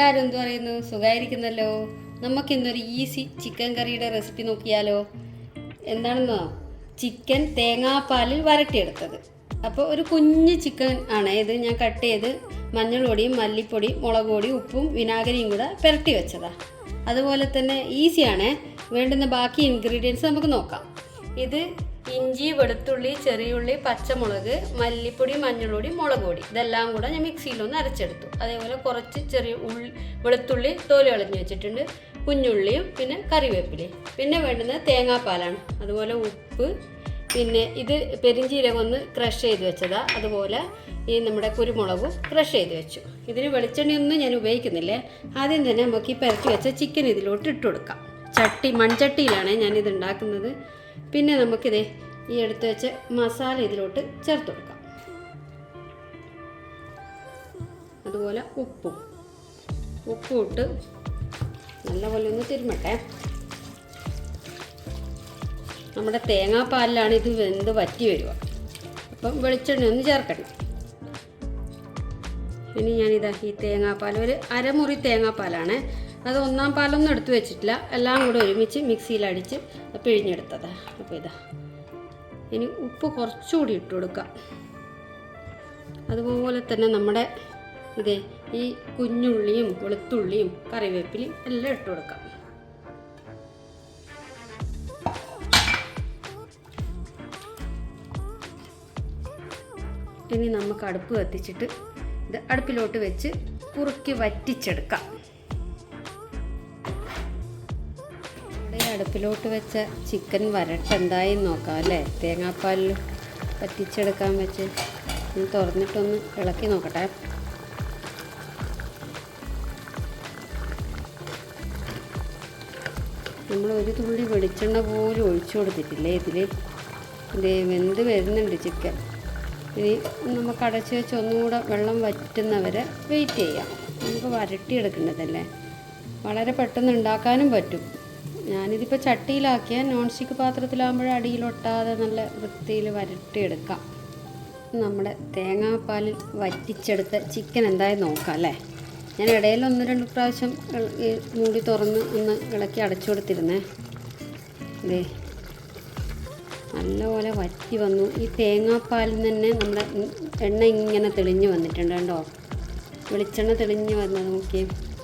എല്ലാവരും എന്ത് പറയുന്നു? സുഖമായിരിക്കുന്നല്ലോ നമുക്കിന്നൊരു ഈസി ചിക്കൻ കറിയുടെ റെസിപ്പി നോക്കിയാലോ? എന്താണെന്നോ? ചിക്കൻ തേങ്ങാപ്പാലിൽ വരട്ടിയെടുത്തത്. അപ്പോൾ ഒരു കുഞ്ഞ് ചിക്കൻ ആണ് ഇത് ഞാൻ കട്ട് ചെയ്ത് മഞ്ഞൾപ്പൊടിയും മല്ലിപ്പൊടിയും മുളക് പൊടിയും ഉപ്പും വിനാഗിരിയും കൂടെ പുരട്ടി വെച്ചതാ. അതുപോലെ തന്നെ ഈസിയാണ് വേണ്ടുന്ന ബാക്കി ഇൻഗ്രീഡിയൻസ് നമുക്ക് നോക്കാം. ഇത് ഇഞ്ചി വെളുത്തുള്ളി ചെറിയുള്ളി പച്ചമുളക് മല്ലിപ്പൊടി മഞ്ഞൾപ്പൊടി മുളക് പൊടി ഇതെല്ലാം കൂടെ ഞാൻ മിക്സിയിലൊന്ന് അരച്ചെടുത്തു. അതേപോലെ കുറച്ച് ചെറിയ ഉള്ളി വെളുത്തുള്ളി തോൽ കളഞ്ഞ് വെച്ചിട്ടുണ്ട്. കുഞ്ഞുള്ളിയും പിന്നെ കറിവേപ്പിലയും. പിന്നെ വേണ്ടുന്നത് തേങ്ങാപ്പാലാണ്. അതുപോലെ ഉപ്പ് പിന്നെ ഇത് പെരിഞ്ചീരകം ഒന്ന് ക്രഷ് ചെയ്ത് വെച്ചതാ. അതുപോലെ ഈ നമ്മുടെ കുരുമുളകും ക്രഷ് ചെയ്ത് വെച്ചു. ഇതിന് വെളിച്ചെണ്ണയൊന്നും ഞാൻ ഉപയോഗിക്കുന്നില്ലേ? ആദ്യം തന്നെ നമുക്ക് ഈ പെരട്ടി വെച്ച ചിക്കൻ ഇതിലോട്ട് ഇട്ട് കൊടുക്കാം. ചട്ടി മൺചട്ടിയിലാണ് ഞാനിത് ഉണ്ടാക്കുന്നത്. പിന്നെ നമുക്കിത് ഈ എടുത്ത് വെച്ച മസാല ഇതിലോട്ട് ചേർത്ത് കൊടുക്കാം. അതുപോലെ ഉപ്പും. ഉപ്പും ഇട്ട് നല്ലപോലെ ഒന്ന് തിരുമട്ടെ. നമ്മുടെ തേങ്ങാപ്പാലിലാണ് ഇത് വെന്ത് വറ്റി വരിക. അപ്പം വെളിച്ചെണ്ണ ഒന്ന് ചേർക്കണം. ഇനി ഞാനിതാ ഈ തേങ്ങാപ്പാൽ ഒരു അരമുറി തേങ്ങാപ്പാലാണ്. അത് ഒന്നാം പാലൊന്നും എടുത്തു വെച്ചിട്ടില്ല. എല്ലാം കൂടെ ഒരുമിച്ച് മിക്സിയിൽ അടിച്ച് പിഴിഞ്ഞെടുത്തത്. അപ്പോൾ ഇതാ. ഇനി ഉപ്പ് കുറച്ചുകൂടി ഇട്ട് കൊടുക്കാം അതുപോലെ തന്നെ നമ്മുടെ ഇതേ ഈ കുഞ്ഞുള്ളിയും വെളുത്തുള്ളിയും കറിവേപ്പിലയും എല്ലാം ഇട്ട് കൊടുക്കാം ഇനി നമുക്ക് അടുപ്പ് കത്തിച്ചിട്ട് ഇത് അടുപ്പിലോട്ട് വെച്ച് കുറുക്കി വറ്റിച്ചെടുക്കാം. അടുപ്പിലോട്ട് വെച്ച ചിക്കൻ വരട്ട് എന്തായി നോക്കാം അല്ലേ? തേങ്ങാപ്പാലിൽ പറ്റിച്ചെടുക്കാൻ വെച്ച് ഒന്ന് തുറന്നിട്ടൊന്ന് ഇളക്കി നോക്കട്ടെ. നമ്മൾ ഒരു തുള്ളി വെളിച്ചെണ്ണ പോലും ഒഴിച്ചു കൊടുത്തിട്ടില്ലേ ഇതിൽ ഇത് വെന്ത് വരുന്നുണ്ട് ചിക്കൻ ഇനി നമുക്ക് അടച്ച് വെച്ച് ഒന്നുകൂടെ വെള്ളം വറ്റുന്നവരെ വെയിറ്റ് ചെയ്യാം. നമുക്ക് വരട്ടിയെടുക്കേണ്ടതല്ലേ? വളരെ പെട്ടെന്ന് ഉണ്ടാക്കാനും പറ്റും. ഞാനിതിപ്പോൾ ചട്ടിയിലാക്കിയ നോൺ സ്റ്റിക്ക് പാത്രത്തിലാകുമ്പോൾ അടിയിലൊട്ടാതെ നല്ല വൃത്തിയിൽ വരട്ടിയെടുക്കാം. നമ്മുടെ തേങ്ങാപ്പാലിൽ വറ്റിച്ചെടുത്ത ചിക്കൻ എന്തായി നോക്കാം അല്ലേ? ഞാൻ ഇടയിൽ ഒന്ന് രണ്ട് പ്രാവശ്യം മൂടി തുറന്ന് ഒന്ന് ഇളക്കി അടച്ചു കൊടുത്തിരുന്നേ. ഇതേ നല്ലപോലെ വറ്റി വന്നു. ഈ തേങ്ങാപ്പാലിൽ തന്നെ നമ്മുടെ എണ്ണ ഇങ്ങനെ തെളിഞ്ഞു വന്നിട്ടുണ്ട് കേട്ടോ വെളിച്ചെണ്ണ തെളിഞ്ഞു വന്നത് നോക്കി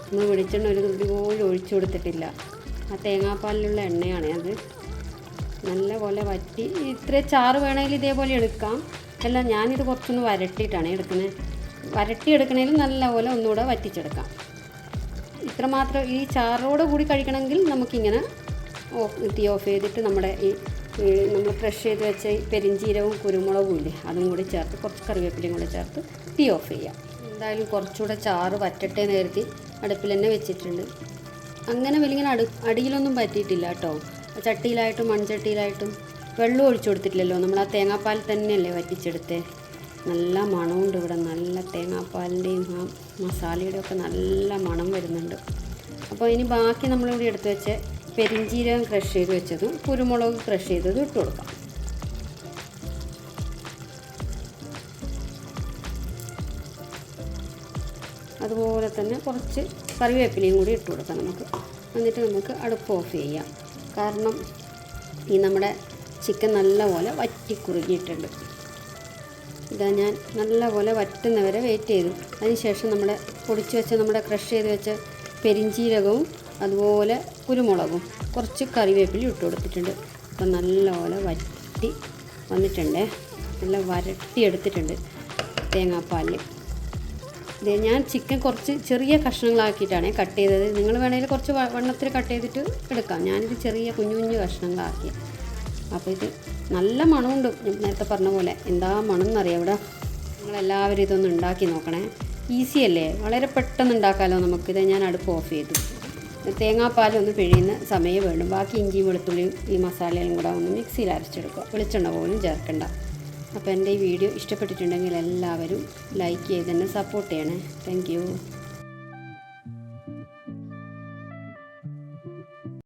നമ്മൾ വെളിച്ചെണ്ണ ഒരു തുള്ളി പോലും ഒഴിച്ചു കൊടുത്തിട്ടില്ല. ആ തേങ്ങാപ്പാലിലുള്ള എണ്ണയാണ് അത്. നല്ല പോലെ വറ്റി ഇത്ര ചാറ് വേണമെങ്കിൽ ഇതേപോലെ എടുക്കാം. അല്ല ഞാനിത് കുറച്ചൊന്ന് വരട്ടിയിട്ടാണ് എടുക്കുന്നത്. വരട്ടി എടുക്കണേൽ നല്ല പോലെ ഒന്നുകൂടെ വറ്റിച്ചെടുക്കാം. ഇത്രമാത്രം ഈ ചാറോട് കൂടി കഴിക്കണമെങ്കിൽ നമുക്കിങ്ങനെ തീ ഓഫ് ചെയ്തിട്ട് നമ്മുടെ ഈ നമ്മൾ ക്രഷ് ചെയ്ത് വെച്ച പെരിഞ്ചീരവും കുരുമുളകും ഇല്ലേ അതും കൂടി ചേർത്ത് കുറച്ച് കറിവേപ്പിലയും കൂടി ചേർത്ത് തീ ഓഫ് ചെയ്യാം. എന്തായാലും കുറച്ചുകൂടെ ചാറ് വറ്റട്ടെ നേരത്തി അടുപ്പിൽ തന്നെ വെച്ചിട്ടുണ്ട്. അങ്ങനെ വലിങ്ങനെ അടു അടിയിലൊന്നും പറ്റിയിട്ടില്ല കേട്ടോ. ചട്ടിയിലായിട്ടും മൺചട്ടിയിലായിട്ടും വെള്ളം ഒഴിച്ചു കൊടുത്തിട്ടില്ലല്ലോ. നമ്മൾ ആ തേങ്ങാപ്പാൽ തന്നെയല്ലേ വറ്റിച്ചെടുത്തേ. നല്ല മണമുണ്ട് ഇവിടെ. നല്ല തേങ്ങാപ്പാലിന്റെയും ആ മസാലയുടെ ഒക്കെ നല്ല മണം വരുന്നുണ്ട്. അപ്പോൾ ഇനി ബാക്കി നമ്മളിവിടെ എടുത്ത് വെച്ച് പെരിഞ്ചീരകം ക്രഷ് ചെയ്ത് വെച്ചതും കുരുമുളക് ക്രഷ് ചെയ്തതും ഇട്ട് കൊടുക്കാം. അതുപോലെ തന്നെ കുറച്ച് കറിവേപ്പിലയും കൂടി ഇട്ട് കൊടുക്കാം നമുക്ക്. എന്നിട്ട് നമുക്ക് അടുപ്പ് ഓഫ് ചെയ്യാം. കാരണം ഈ നമ്മുടെ ചിക്കൻ നല്ലപോലെ വറ്റി കുറുകിയിട്ടുണ്ട്. ഇതാ ഞാൻ നല്ലപോലെ വറ്റുന്നവരെ വെയിറ്റ് ചെയ്തു. അതിനുശേഷം നമ്മുടെ പൊടിച്ച് വെച്ച നമ്മുടെ ക്രഷ് ചെയ്ത് വെച്ച പെരിഞ്ചീരകവും അതുപോലെ കുരുമുളകും കുറച്ച് കറിവേപ്പിലയും ഇട്ട് കൊടുത്തിട്ടുണ്ട്. അപ്പം നല്ലപോലെ വറ്റി വന്നിട്ടുണ്ട്. നല്ല വരട്ടി എടുത്തിട്ടുണ്ട് തേങ്ങാപ്പാലിൽ ഞാൻ ചിക്കൻ കുറച്ച് ചെറിയ കഷ്ണങ്ങളാക്കിയിട്ടാണ് കട്ട് ചെയ്തത്. നിങ്ങൾ വേണമെങ്കിൽ കുറച്ച് വണ്ണത്തിൽ കട്ട് ചെയ്തിട്ട് എടുക്കാം. ഞാനിത് ചെറിയ കുഞ്ഞു കുഞ്ഞു കഷ്ണങ്ങളാക്കി. അപ്പോൾ ഇത് നല്ല മണമുണ്ട്. നേരത്തെ പറഞ്ഞ പോലെ. എന്താ മണം എന്നറിയാം ഇവിടെ നിങ്ങളെല്ലാവരും ഇതൊന്ന് ഉണ്ടാക്കി നോക്കണേ. ഈസി അല്ലേ? വളരെ പെട്ടെന്ന് ഉണ്ടാക്കാമല്ലോ നമുക്കിത് ഞാൻ അടുപ്പ് ഓഫ് ചെയ്തു. തേങ്ങാപ്പാൽ ഒന്ന് പിഴിയുന്ന സമയം വേണം. ബാക്കി ഇഞ്ചിയും വെളുത്തുള്ളിയും ഈ മസാലയും കൂടെ ഒന്ന് മിക്സിയിൽ അരച്ചെടുക്കുക. വെളിച്ചെണ്ണ പോലും ചേർക്കണ്ട. അപ്പോൾ എന്റെ ഈ വീഡിയോ ഇഷ്ടപ്പെട്ടിട്ടുണ്ടെങ്കിൽ എല്ലാവരും ലൈക്ക് ചെയ്ത് തന്നെ സപ്പോർട്ട് ചെയ്യണേ. താങ്ക്